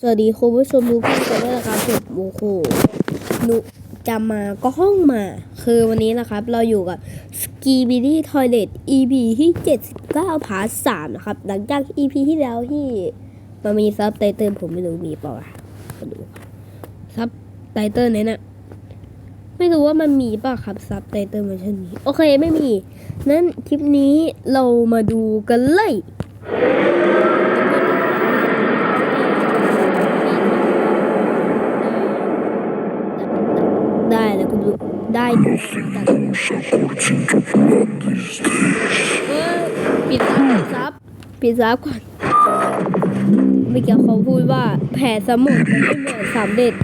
สวัสดีคุณผู้ชมทุกท่านกันด้วยนะครับผมโอ้โหหนุจะมาก็ห้องมา คือวันนี้นะครับเราอยู่กับ s k i b i d y Toilet EP ที่ 79พาร์ท3นะครับ หลังจาก EP ที่แล้วที่มันมีซับไตเติลผมไม่รู้มีเปล่าวะมาดูซับไตเติลเนี่ยนะไม่รู้ว่ามันมีเปล่ะครับซับไตเติลเวอร์ชันนี้ โอเคไม่มี นั้นคลิปนี้เรามาดูกันเลย ได้แล้วคุณดู ได้ดูแต่ปิดซับปิดซับก่อนเมื่อกี้เขาพูดว่าแผลสมองมันไม่เหมือนสามเด็ด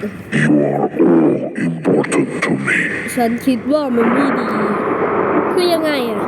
ฉันคิดว่ามันไม่ดี คือยังไงอะ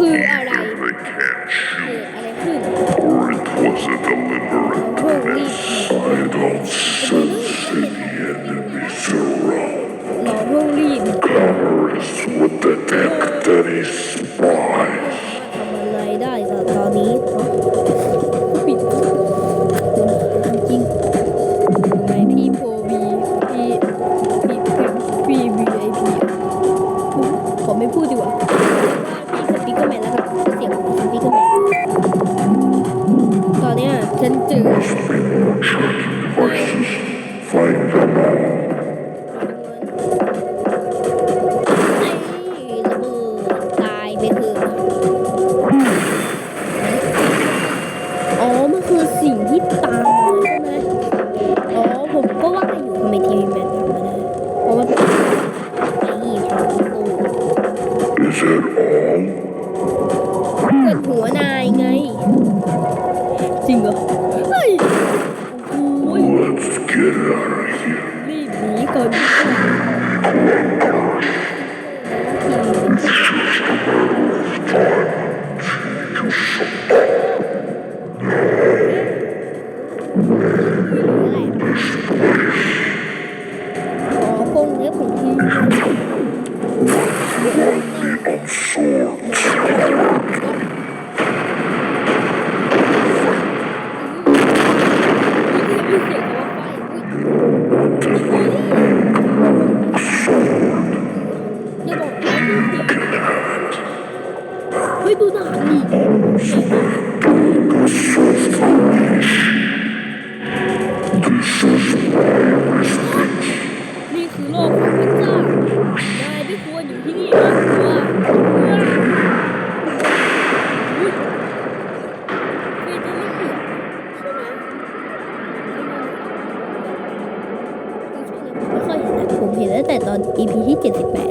คืออะไรเกิดอะไรขึ้นพวกรีบหลอพวกรีบ Terrorists would detect any spies. ทำอะไรได้แต่ตอนนี้ปิดจริงทำไมพี่โพบีพี่พี่พี่วีไอพีขอไม่พูดดีกว่า ฉั รีบหนีก่อนดีกว่าอ๋อพงเล็บของพี่ On swords. EP ที่78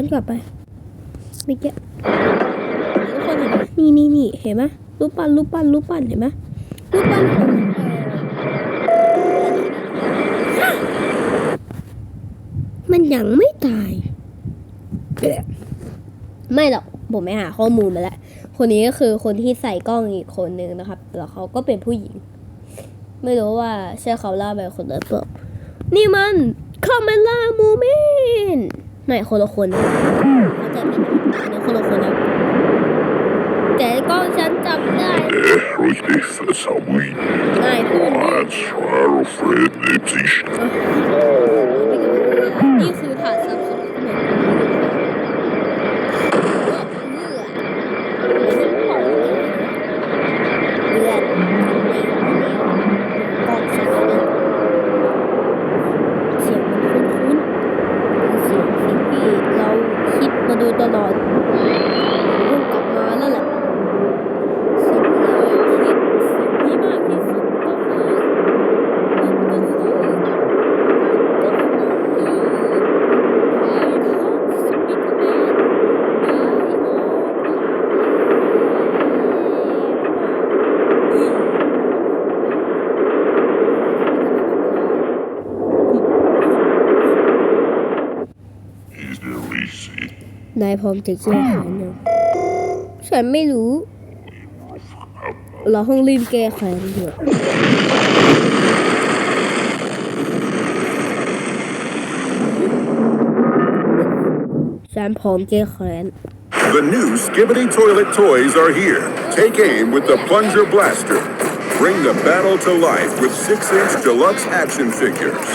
อนกลับไปเมื่อกี้ทุกคนเห็นไหมนี่นี่นี่เห็นไหมรูปปั้นรูปปั้นรูปปั้นเห็นไหมรูปปั้นของมันยังไม่ตายเอ๊ะไม่หรอกผมไปหาข้อมูลมาแล้ว คนนี้ก็คือคนที่ใส่กล้องอีกคนนึงนะครับแล้วเขาก็เป็นผู้หญิง ไม่รู้ว่าใช่เขาล่าแบบคนนั้นเปล่านี่มันคาเมล่ามูเมน ไม่คนละคนนะเข้าใจผิดนะอันนี้คนละคนนะแต่กล้องฉันจำได้ Richtig versauen. นายพูดนี่ Als Fred nimmt sich นี่คือถาดซับซ้อนเหมือนเลือดกองสักเสียงมันคุ้นๆเสียงสิ่งที่เราคิดมาโดย ตลอด นายพร้อมจะแก้ไขยังฉันไม่รู้ เราห้องรีบแก้ไขกันเถอะฉันพร้อมแก้แค้น The new Skibbity Toilet toys are here. Take aim with the Plunger Blaster. Bring the battle to life with 6-inch deluxe action figures.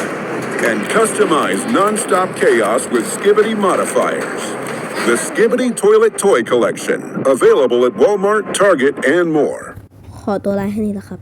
And customize non-stop chaos with Skibbity modifiers. The Skibbity Toilet Toy Collection. Available at Walmart, Target, and more. ขอตัวลาแค่นี้แหละครับ